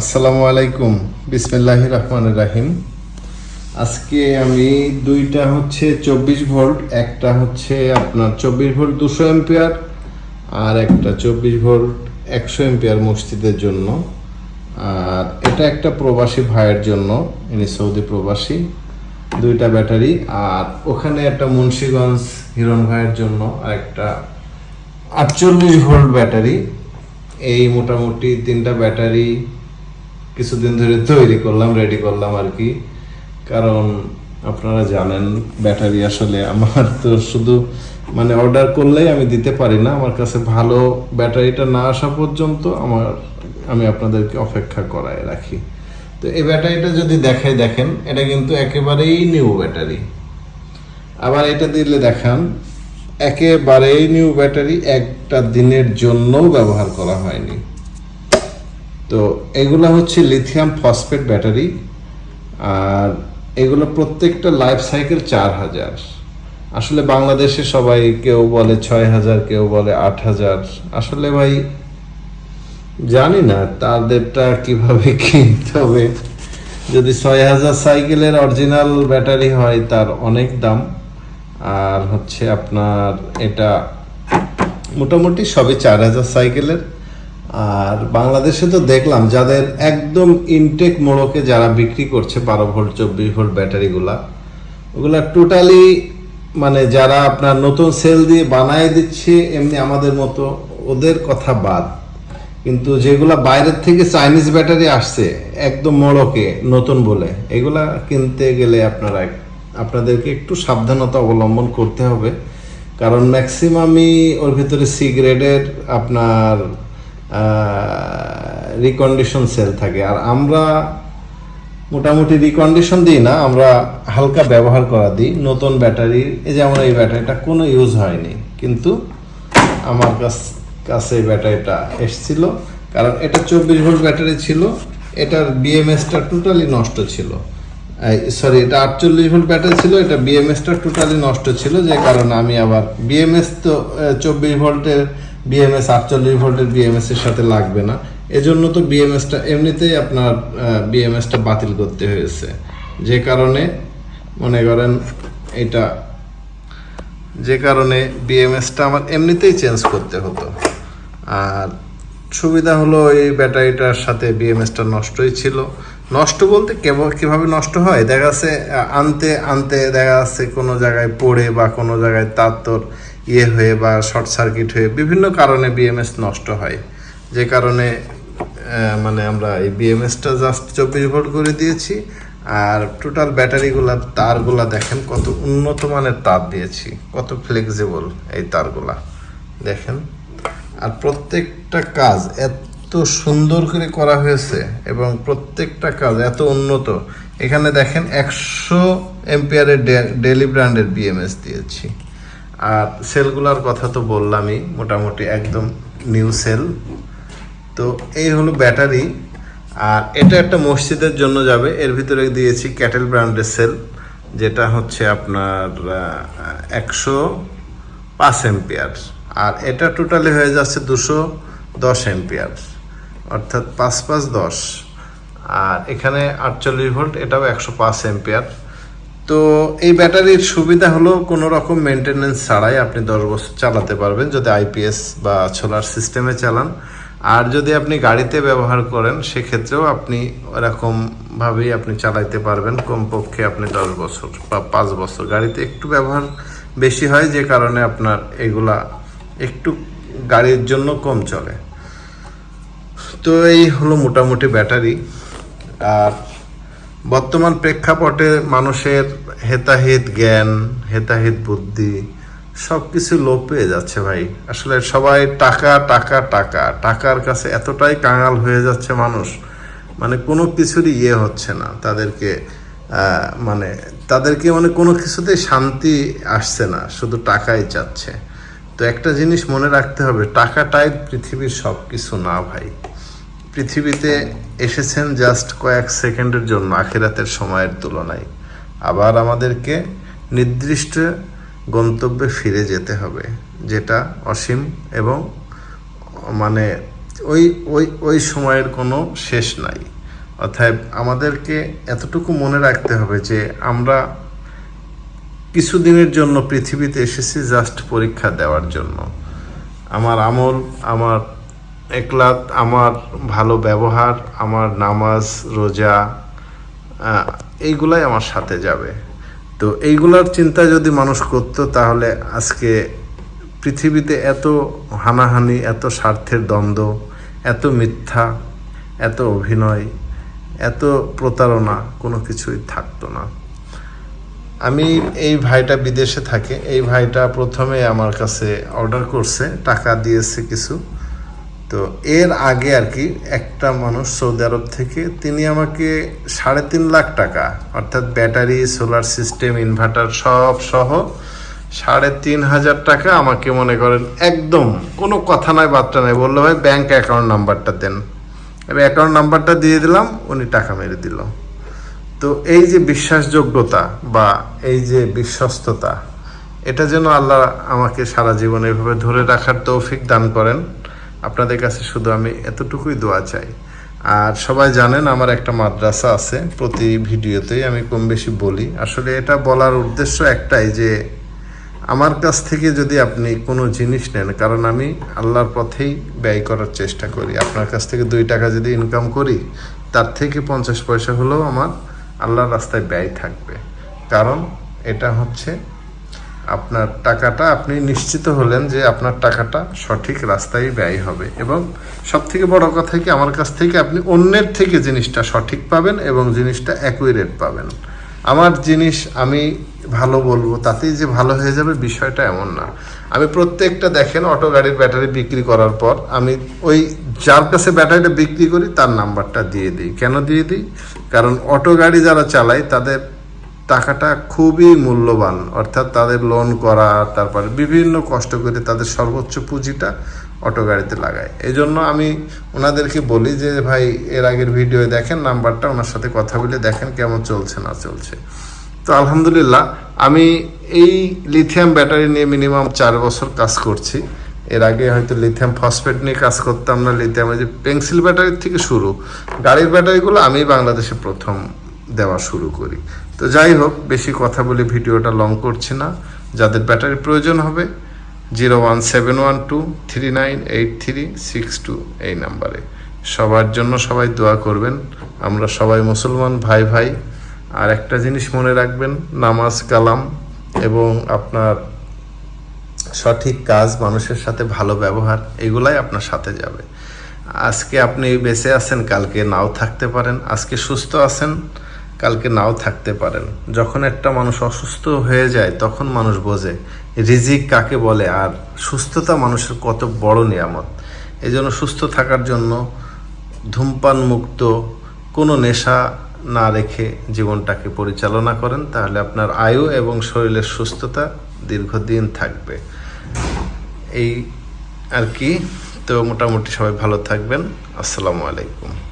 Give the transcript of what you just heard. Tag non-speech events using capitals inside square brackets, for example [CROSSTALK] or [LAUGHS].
আসসালামু আলাইকুম। বিসমিল্লাহ রহমান রাহিম। আজকে আমি দুইটা হচ্ছে চব্বিশ ভোল্ট, একটা হচ্ছে আপনার চব্বিশ ভোল্ট দুশো এম্পিয়ার আর একটা চব্বিশ ভোল্ট একশো এম্পিয়ার মসজিদের জন্য। আর এটা একটা প্রবাসী ভাইয়ের জন্য, ইনি সৌদি প্রবাসী, দুইটা ব্যাটারি। আর ওখানে একটা মুন্সিগঞ্জ হিরণ ভাইয়ের জন্য আর একটা আটচল্লিশ ভোল্ট ব্যাটারি। এই মোটামুটি তিনটা ব্যাটারি কিছুদিন ধরে তৈরি করলাম রেডি করলাম আর কি। কারণ আপনারা জানেন, ব্যাটারি আসলে আমার তো শুধু মানে অর্ডার করলেই আমি দিতে পারি না। আমার কাছে ভালো ব্যাটারিটা না আসা পর্যন্ত আমার, আমি আপনাদেরকে অপেক্ষা করায় রাখি। তো এই ব্যাটারিটা যদি দেখাই, দেখেন, এটা কিন্তু একেবারেই নিউ ব্যাটারি। আবার এটা দিলে দেখান, একেবারেই নিউ ব্যাটারি, একটা দিনের জন্যও ব্যবহার করা হয়নি। তো এগুলো হচ্ছে লিথিয়াম ফসফেট ব্যাটারি আর এগুলো প্রত্যেকটা লাইফ সাইকেল চার হাজার। আসলে বাংলাদেশে সবাই কেউ বলে ছয় হাজার, কেউ বলে আট হাজার। আসলে ভাই, জানি না, তাদেরটা কীভাবে [LAUGHS] কিনতে হবে। যদি ছয় হাজার সাইকেলের অরিজিনাল ব্যাটারি হয়, তার অনেক দাম। আর হচ্ছে আপনার এটা মোটামুটি সবে চার হাজার সাইকেলের আর বাংলাদেশে তো দেখলাম যাদের একদম ইনটেক মোড়কে যারা বিক্রি করছে বারো ভোল্ট, চব্বিশ ভোল্ট ব্যাটারিগুলা ওগুলা টোটালি মানে যারা আপনার নতুন সেল দিয়ে বানায় দিচ্ছে, এমনি আমাদের মতো ওদের কথা বাদ। কিন্তু যেগুলা বাইরের থেকে চাইনিজ ব্যাটারি আসছে, একদম মোড়কে নতুন বলে, এগুলা কিনতে গেলে আপনারা আপনাদেরকে একটু সাবধানতা অবলম্বন করতে হবে। কারণ ম্যাক্সিমামই ওর ভিতরে সিগারেটের আপনার রিকন্ডিশন সেল থাকে। আর আমরা মোটামুটি রিকন্ডিশন দিই না, আমরা হালকা ব্যবহার করা দিই। নতুন ব্যাটারি, এই যেমন এই ব্যাটারিটা কোনো ইউজ হয়নি। কিন্তু আমার কাছ, কাছে ব্যাটারিটা এসছিল। কারণ এটা চব্বিশ ভোল্ট ব্যাটারি ছিল, এটার বিএমএসটা টোটালি নষ্ট ছিল। সরি এটা আটচল্লিশ ভোল্ট ব্যাটারি ছিল, এটা বিএমএসটা টোটালি নষ্ট ছিল। যে কারণে আমি আবার বিএমএস তো চব্বিশ ভোল্টের বিএমএস আটচল্লিশ ভোল্টের বিএমএস এর সাথে লাগবে না। এজন্য তো বিএমএসটা এমনিতেই আপনার বিএমএসটা বাতিল করতে হয়েছে। যে কারণে মনে করেন এটা, যে কারণে বিএমএসটা আমার এমনিতেই চেঞ্জ করতে হতো। আর সুবিধা হলো এই ব্যাটারিটার সাথে বিএমএসটা নষ্টই ছিল। নষ্ট বলতে কীভাবে নষ্ট হয়? দেখা যাচ্ছে আনতে আনতে দেখা যাচ্ছে কোনো জায়গায় পড়ে বা কোনো জায়গায় তার তোর ইয়ে হয়ে বা শর্ট সার্কিট হয়ে বিভিন্ন কারণে বিএমএস নষ্ট হয়। যে কারণে মানে আমরা এই বিএমএসটা জাস্ট চব্বিশ ভোল্ট করে দিয়েছি আর টোটাল ব্যাটারিগুলা, তারগুলা দেখেন কত উন্নত মানের তার দিয়েছি, কত ফ্লেক্সিবল এই তারগুলা। দেখেন, আর প্রত্যেকটা কাজ এত সুন্দর করে করা হয়েছে এবং প্রত্যেকটা কাজ এত উন্নত। এখানে দেখেন একশো এম্পিয়ারের ডেলি ব্র্যান্ডের বিএমএস দিয়েছি। আর সেলগুলার কথা তো বললামই, মোটামুটি একদম নিউ সেল তো এই হলো ব্যাটারি, আর এটা একটা মসজিদের জন্য যাবে, এর ভিতরে দিয়েছি ক্যাটেল ব্র্যান্ডের সেল যেটা হচ্ছে আপনার একশো পাঁচ এম্পিয়ার আর এটা টোটালি হয়ে যাচ্ছে দুশো দশ এম্পিয়ার অর্থাৎ পাঁচ পাঁচ দশ। আর এখানে আটচল্লিশ ভোল্ট এটাও একশো পাঁচ এম্পিয়ার তো এই ব্যাটারির সুবিধা হলো কোনো রকম মেনটেনেন্স ছাড়াই আপনি দশ বছর চালাতে পারবেন যদি আইপিএস বা সোলার সিস্টেমে চালান। আর যদি আপনি গাড়িতে ব্যবহার করেন, সেক্ষেত্রেও আপনি ওরকমভাবেই আপনি চালাইতে পারবেন। কমপক্ষে আপনি দশ বছর বা পাঁচ বছর। গাড়িতে একটু ব্যবহার বেশি হয় যে কারণে আপনার এগুলা একটু গাড়ির জন্য কম চলে। তো এই হলো মোটামুটি ব্যাটারি। আর বর্তমান প্রেক্ষাপটে মানুষের হেতাহিত জ্ঞান, হেতাহিত বুদ্ধি সব কিছু লোপ পেয়ে যাচ্ছে ভাই। আসলে সবাই টাকা টাকা টাকা। টাকার কাছে এতটাই কাঙাল হয়ে যাচ্ছে মানুষ মানে কোনো কিছুরই ইয়ে হচ্ছে না তাদেরকে মানে তাদেরকে মানে কোনো কিছুতেই শান্তি আসছে না, শুধু টাকাই চাচ্ছে। তো একটা জিনিস মনে রাখতে হবে টাকাটাই পৃথিবীর সব কিছু না ভাই। পৃথিবীতে এসেছেন জাস্ট কয়েক সেকেন্ডের জন্য, আখেরাতের সময়ের তুলনায়। আবার আমাদেরকে নির্দিষ্ট গন্তব্যে ফিরে যেতে হবে, যেটা অসীম এবং মানে ওই ওই ওই সময়ের কোনো শেষ নাই। অর্থাৎ আমাদেরকে এতটুকু মনে রাখতে হবে যে আমরা কিছুদিনের জন্য পৃথিবীতে এসেছি জাস্ট পরীক্ষা দেওয়ার জন্য। আমার আমল, আমার একলাত আমার ভালো ব্যবহার, আমার নামাজ, রোজা এইগুলাই আমার সাথে যাবে। তো এইগুলার চিন্তা যদি মানুষ করতো, তাহলে আজকে পৃথিবীতে এত হানাহানি, এত স্বার্থের দ্বন্দ্ব, এত মিথ্যা, এত অভিনয়, এত প্রতারণা কোনো কিছুই থাকতো না। আমি এই ভাইটা বিদেশে থাকে, এই ভাইটা প্রথমে আমার কাছে অর্ডার করছে, টাকা দিয়েছে কিছু। তো এর আগে আর কি একটা মানুষ সৌদি আরব থেকে, তিনি আমাকে সাড়ে তিন লাখ টাকা, অর্থাৎ ব্যাটারি, সোলার সিস্টেম, ইনভার্টার সব সহ সাড়ে তিন হাজার টাকা আমাকে মনে করেন একদম কোনো কথা নয় বার্তা নাই, বলল, ভাই ব্যাংক অ্যাকাউন্ট নাম্বারটা দেন। এবার অ্যাকাউন্ট নাম্বারটা দিয়ে দিলাম, উনি টাকা মেরে দিল। তো এই যে বিশ্বাসযোগ্যতা বা এই যে বিশ্বস্ততা, এটা যেন আল্লাহ আমাকে সারা জীবন এভাবে ধরে রাখার তৌফিক দান করেন। আপনাদের কাছে শুধু আমি এতটুকুই দোয়া চাই। আর সবাই জানেন আমার একটা মাদ্রাসা আছে, প্রতি ভিডিওতেই আমি কম বেশি বলি। আসলে এটা বলার উদ্দেশ্য একটাই যে, আমার কাছ থেকে যদি আপনি কোনো জিনিস নেন, কারণ আমি আল্লাহর পথেই ব্যয় করার চেষ্টা করি। আপনার কাছ থেকে দুই টাকা যদি ইনকাম করি, তার থেকে পঞ্চাশ পয়সা হলেও আমার আল্লাহর রাস্তায় ব্যয় থাকবে। কারণ এটা হচ্ছে আপনার টাকাটা আপনি নিশ্চিত হলেন যে আপনার টাকাটা সঠিক রাস্তায় ব্যয় হবে। এবং সব থেকে বড় কথা কি, আমার কাছ থেকে আপনি অন্যের থেকে জিনিসটা সঠিক পাবেন এবং জিনিসটা অ্যাকুরেট পাবেন। আমার জিনিস আমি ভালো বলব, তাতেই যে ভালো হয়ে যাবে বিষয়টা এমন না। আমি প্রত্যেকটা দেখেন, অটো গাড়ির ব্যাটারি বিক্রি করার পর আমি ওই যার কাছে ব্যাটারিটা বিক্রি করি, তার নাম্বারটা দিয়ে দিই। কেন দিয়ে দিই? কারণ অটো গাড়ি যারা চালায়, তাদের টাকাটা খুবই মূল্যবান, অর্থাৎ তাদের লোন করা, তারপরে বিভিন্ন কষ্ট করে তাদের সর্বোচ্চ পুঁজিটা অটো গাড়িতে লাগায়। এই জন্য আমি ওনাদেরকে বলি যে, ভাই, এর আগের ভিডিও দেখেন নাম্বারটা, ওনার সাথে কথা বলে দেখেন কেমন চলছে, না চলছে। তো আলহামদুলিল্লাহ, আমি এই লিথিয়াম ব্যাটারি নিয়ে মিনিমাম চার বছর কাজ করছি। এর আগে হয়তো লিথিয়াম ফসফেট নিয়ে কাজ করতাম না লিথিয়াম যে পেন্সিল ব্যাটারির থেকে শুরু। গাড়ির ব্যাটারিগুলো আমি বাংলাদেশে প্রথম দেওয়া শুরু করি। তো যাই হোক, বেশি কথা বলে ভিডিওটা লং করছি না। যাদের ব্যাটারি প্রয়োজন হবে, zero one seven one two three nine eight three six two এই নাম্বারে। সবার জন্য সবাই দোয়া করবেন। আমরা সবাই মুসলমান, ভাই ভাই। আর একটা জিনিস মনে রাখবেন, নামাজ কালাম এবং আপনার সঠিক কাজ, মানুষের সাথে ভালো ব্যবহার, এগুলাই আপনার সাথে যাবে। আজকে আপনি বেঁচে আছেন, কালকে নাও থাকতে পারেন। আজকে সুস্থ আছেন কালকে নাও থাকতে পারেন। যখন একটা মানুষ অসুস্থ হয়ে যায়, তখন মানুষ বোঝে, রিজিক কাকে বলে? আর সুস্থতা মানুষের কত বড় নিয়ামত। এই জন্য সুস্থ থাকার জন্য ধূমপান মুক্ত কোনো নেশা না রেখে জীবনটাকে পরিচালনা করেন, তাহলে আপনার আয়ু এবং শরীরের সুস্থতা দীর্ঘদিন থাকবে। এই আর কি। তো মোটামুটি সবাই ভালো থাকবেন। আসসালামু আলাইকুম।